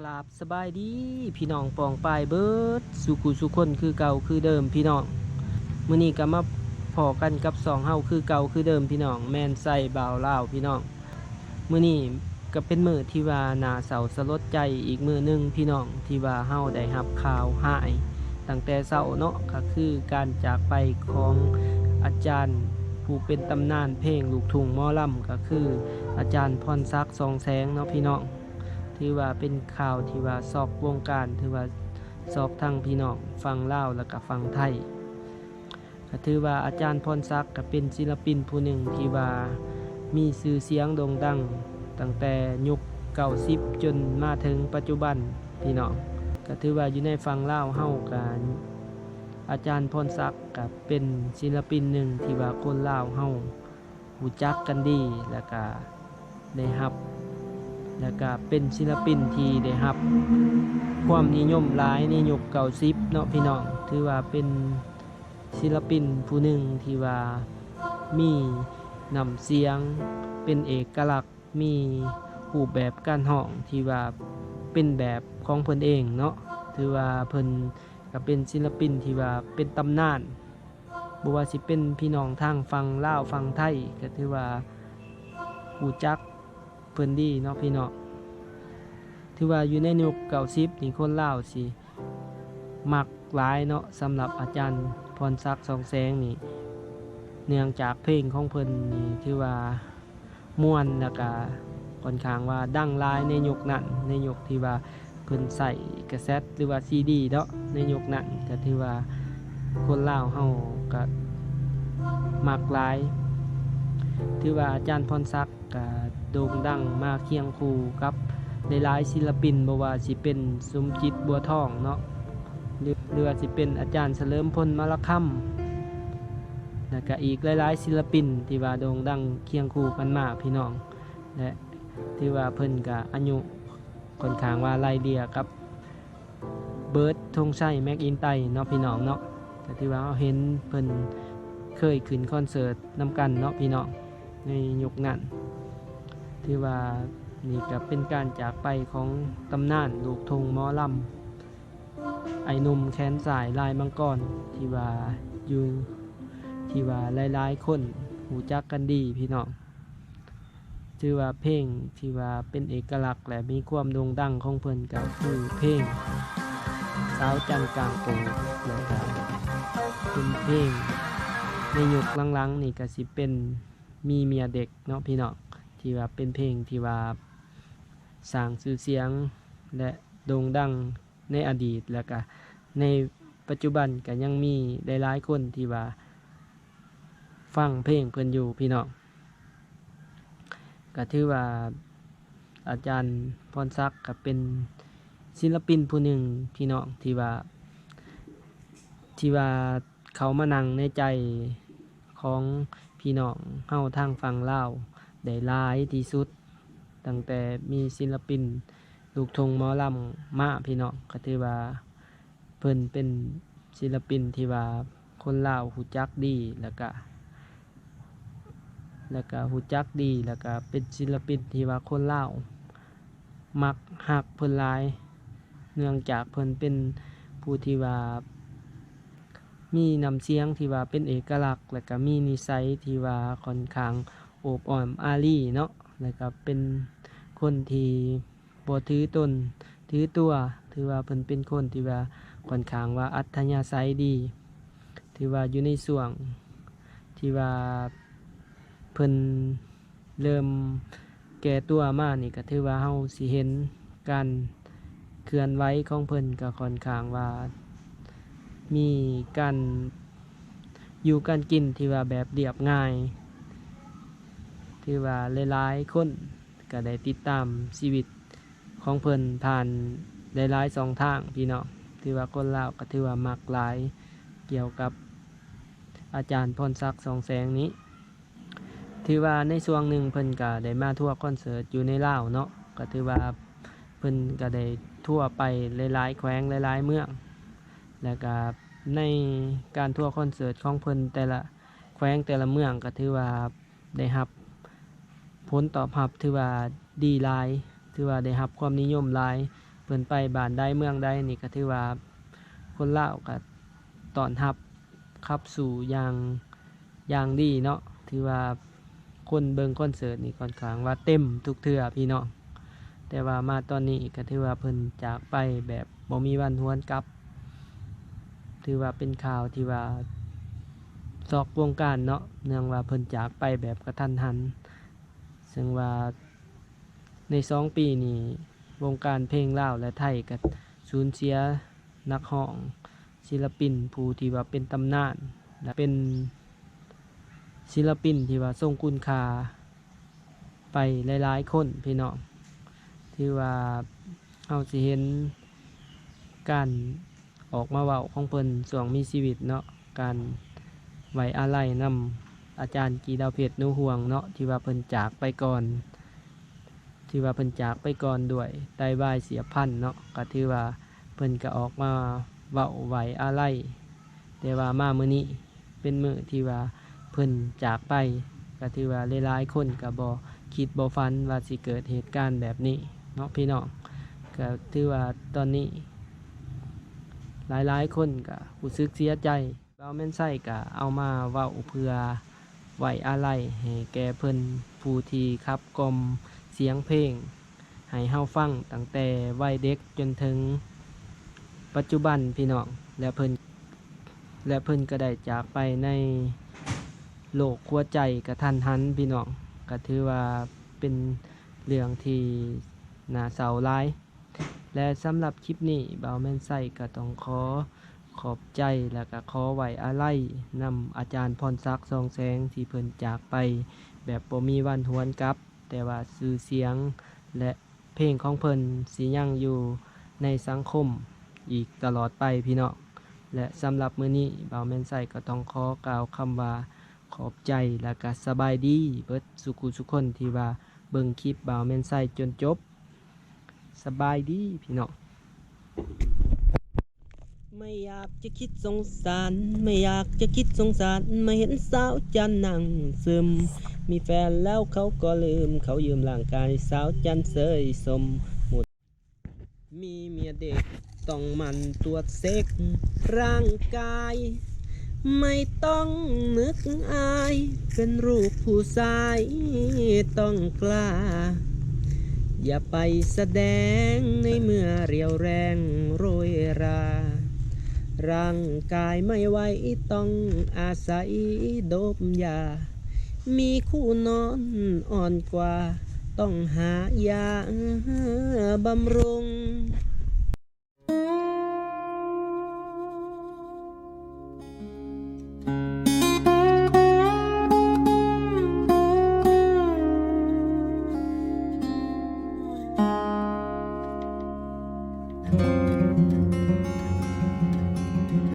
กราบสบายดีพี่น้องปองปลายเบิร์ดสุขุสุคนคือเก่าคือเดิมพี่น้องมื้อนี้ก็มาพอกันกับสองเฮาคือเก่าคือเดิมพี่น้องแมนใส่บ่าวลาวพี่น้องมื้อนี้ก็เป็นมื้อที่ว่านาเสาสลดใจอีกมื้อหนึงพี่น้องที่ว่าเฮาได้รับข่าวหายตั้งแต่เช้าเนาะก็คือการจากไปของอาจารย์ผู้เป็นตำนานเพลงลูกทุ่งหมอลำก็คืออาจารย์พรศักดิ์สองแสงเนาะพี่น้อง ถือว่าเป็นข่าวที่ว่าสอบวงการถือว่าสอบทั้งพี่น้องฟังเล่าแล้วก็ฟังไทยก็ถือว่าอาจารย์พรศักดิ์ก็เป็นศิลปินผู้หนึ่งที่ว่ามีชื่อเสียงโด่งดัง ตั้งแต่ยุคเก่าสิบจนมาถึงปัจจุบันพี่น้องก็ถือว่าอยู่ในฟังเล่าเฮากันอาจารย์พรศักดิ์ก็เป็นศิลปินหนึ่งที่ว่าคนเล่าเฮาหูจักกันดีแล้วก็ได้รับ แล้วก็เป็นศิลปินที่ได้รับ ความนิยมหลายในยุคเก่าซิบเนาะพี่น้องถือว่าเป็นศิลปินผู้หนึ่งที่ว่ามีนำเสียง เป็นเอกลักษณ์มีรูปแบบการห้องที่ว่าเป็นแบบของเพิ่นเองเนาะถือว่าเพิ่นก็เป็นศิลปินที่ว่าเป็นตำนานบ่ว่าสิเป็นพี่น้องทางฟังลาวฟังไทยก็ถือว่าหูจัก เพิ่นดีเนาะพี่เนาะถือว่าอยู่ในยุคเก่าซิบนี่คนเล่าสิมักหลายเนาะสำหรับอาจารย์พรศักดิ์สองแสงนี่ เนื่องจากเพลงของเพิ่นนี่ถือว่าม่วนแล้วก็ค่อนข้างว่าดังหลายในยุคนั้นในยุคที่ว่าเพิ่นใส่กระแซตหรือว่าซีดีเนาะในยุคนั้นก็ถือว่าคนเล่าเฮาก็มักหลาย ถือว่าอาจารย์พรศักดิ์ก็โด่งดังมาเคียงคู่กับหลายๆศิลปินบ่ว่าสิเป็นสมจิตบัวทองเนาะหรือหรือว่าสิเป็นอาจารย์เฉลิมพลมรคัมแล้วก็อีกหลายๆศิลปินที่ว่าโด่งดังเคียงคู่กันมาพี่น้องและที่ว่าเพิ่นก็อายุค่อนข้างว่าไล่เลี่ยกับเบิร์ดธงชัยแม็กอินไตเนาะพี่น้องเนาะก็ที่ว่าเราเห็นเพิ่นเคยขึ้นคอนเสิร์ตนำกันเนาะพี่น้อง ในยุคนั้นที่ว่านี่ก็เป็นการจากไปของตำนานลูกทงมอลำไอหนุ่มแขนสายลายมังกรที่ว่าอยู่ที่ว่าหลายๆคนหูจักกันดีพี่น้องถือว่าเพลงที่ว่าเป็นเอกลักษณ์และมีความโด่งดังของเพิ่นก็คือเพลงสาวจันกลางโปงแล้วก็เป็นเพลงในยุคหลังๆนี่ก็สิเป็น มีเมียเด็กเนาะพี่น้องที่ว่าเป็นเพลงที่ว่าสร้างชื่อเสียงและโด่งดังในอดีตแล้วก็ในปัจจุบันก็ยังมีหลายๆคนที่ว่าฟังเพลงเพิ่นอยู่พี่น้องก็ถือว่าอาจารย์พรศักดิ์ก็เป็นศิลปินผู้หนึ่งพี่น้องที่ว่าที่ว่าเขามานั่งในใจ ของพี่น้องเฮาทางฝั่งลาวได้หลายที่สุด ตั้งแต่มีศิลปิน ลูกทงหมอลำมาพี่น้องก็ถือว่าเพิ่นเป็นศิลปินที่ว่าคนลาวหูจักดีแล้วก็แล้วก็หูจักดีแล้วก็เป็นศิลปินที่ว่าคนลาวมักหักเพิ่นหลาย เนื่องจากเพิ่นเป็นผู้ที่ว่า มีนำเสียงที่ว่าเป็นเอกลักษณ์ และก็มีนิสัยที่ว่าค่อนข้างโอบอ้อมอารีเนาะแล้วก็เป็นคนที่บ่ถือตนถือตัว ถือว่าเพิ่นเป็นคนที่ว่าค่อนข้างว่าอัธยาศัยดีถือว่าอยู่ในส่วงที่ว่าเพิ่นเริ่มแก่ตัวมานี่ก็ถือว่าเฮาสิเห็นการเคลื่อนไหวของเพิ่นก็ค่อนข้างว่า มีการอยู่การกินที่ว่าแบบเรียบง่าย ที่ว่าหลายๆคนก็ได้ติดตามชีวิตของเพิ่นผ่านหลายๆสองทางพี่น้องที่ว่าคนลาวก็ถือว่ามักหลายเกี่ยวกับอาจารย์พรศักดิ์สองแสงนี้ ถือว่าในช่วงหนึ่งเพิ่นก็ได้มาทั่วคอนเสิร์ตอยู่ในลาวเนาะก็ถือว่าเพิ่นก็ได้ทั่วไปหลายๆแขวงหลายๆเมือง แล้วก็ในการทัวร์คอนเสิร์ตของเพิ่นแต่ละแขวงแต่ละเมืองก็ถือว่าได้รับผลตอบรับถือว่าดีหลาย ถือว่าได้รับความนิยมหลาย เพิ่นไปบ้านใดเมืองใดนี่ก็ถือว่าคนลาวก็ตอนรับขับสู่อย่างอย่างดีเนาะถือว่าคนเบิงคอนเสิร์ตนี่ค่อนข้างว่าเต็มทุกเทื่อพี่น้องแต่ว่ามาตอนนี้ก็ถือว่าเพิ่นจากไปแบบบ่มีวันหวนกลับ ถือว่าเป็นข่าวที่ว่าซอกวงการเนาะเนื่องว่าเพิ่นจากไปแบบกระทันหัน ซึ่งว่าในสองปีนี้วงการเพลงลาวและไทยก็สูญเสียนักร้อง ศิลปินผู้ที่ว่าเป็นตำนาน และเป็นศิลปินที่ว่าทรงคุณค่าไปหลายๆคนพี่น้องที่ว่าเอาสิเห็นการ ออกมาเว้าของเพิ่นส่วงมีชีวิตเนาะการไว้อาลัยนำอาจารย์กีดาวเพชรนูห่วงเนาะที่ว่าเพิ่นจากไปก่อน ที่ว่าเพิ่นจากไปก่อนด้วยไตวายเสียพันเนาะก็ถือว่าเพิ่นก็ออกมาเว้าไว้อาลัยแต่ว่ามามื้อนี้เป็นมื้อที่ว่าเพิ่นจากไปก็ถือว่าหลายๆคนก็บ่คิดบ่ฝันว่าสิเกิดเหตุการณ์แบบนี้เนาะพี่น้องก็ถือว่าตอนนี้ หลายๆ คนก็รู้สึกเสียใจเราแม่นไส้ก็เอามาเว้าเพื่อไหวอาลัยให้แกเพิ่นผู้ที่ขับกลมเสียงเพลง ให้เฮาฟังตั้งแต่วัยเด็กจนถึง ปัจจุบันพี่น้องและเพิ่นและเพิ่นก็ได้จากไปในโลกขัวใจกระทันหันพี่น้องก็ถือว่าเป็นเรื่องที่น่าเศร้าหลาย และสำหรับคลิปนี้บ่าวแม่นไส้ก็ต้องขอขอบใจและก็ขอไหว้อาลัยนำอาจารย์พรศักดิ์ทองแสงที่เพิ่นจากไป แบบบ่มีวันหวนกลับ แต่ว่าสื่อเสียง และเพลงของเพิ่นสิยังอยู่ในสังคมอีกตลอดไปพี่น้องและสำหรับมื้อนี้บ่าวแม่นไส้ก็ต้องขอกล่าวคำว่าขอบใจและก็สบายดีเบิดสุขุสุขคนที่ว่าเบิ่งคลิปบ่าวแม่นไส้จนจบ สบายดีพี่น้องไม่อยากจะคิดสงสาร ไม่อยากจะคิดสงสาร ไมาเห็นสาวจันนั่งซึม มีแฟนแล้วเขาก็ลืม เขายืมร่างกายสาวจันเสยสมหมด มีเมียเด็กต้องมันตรวจเซ็กร่างกาย ไม่ต้องนึกอาย เป็นรูปผู้ชายต้องกล้า อย่าไปแสดงในเมื่อเรียวแรงโรยรา ร่างกายไม่ไหวต้องอาศัยโดบยา มีคู่นอนอ่อนกว่า ต้องหายาบำรุง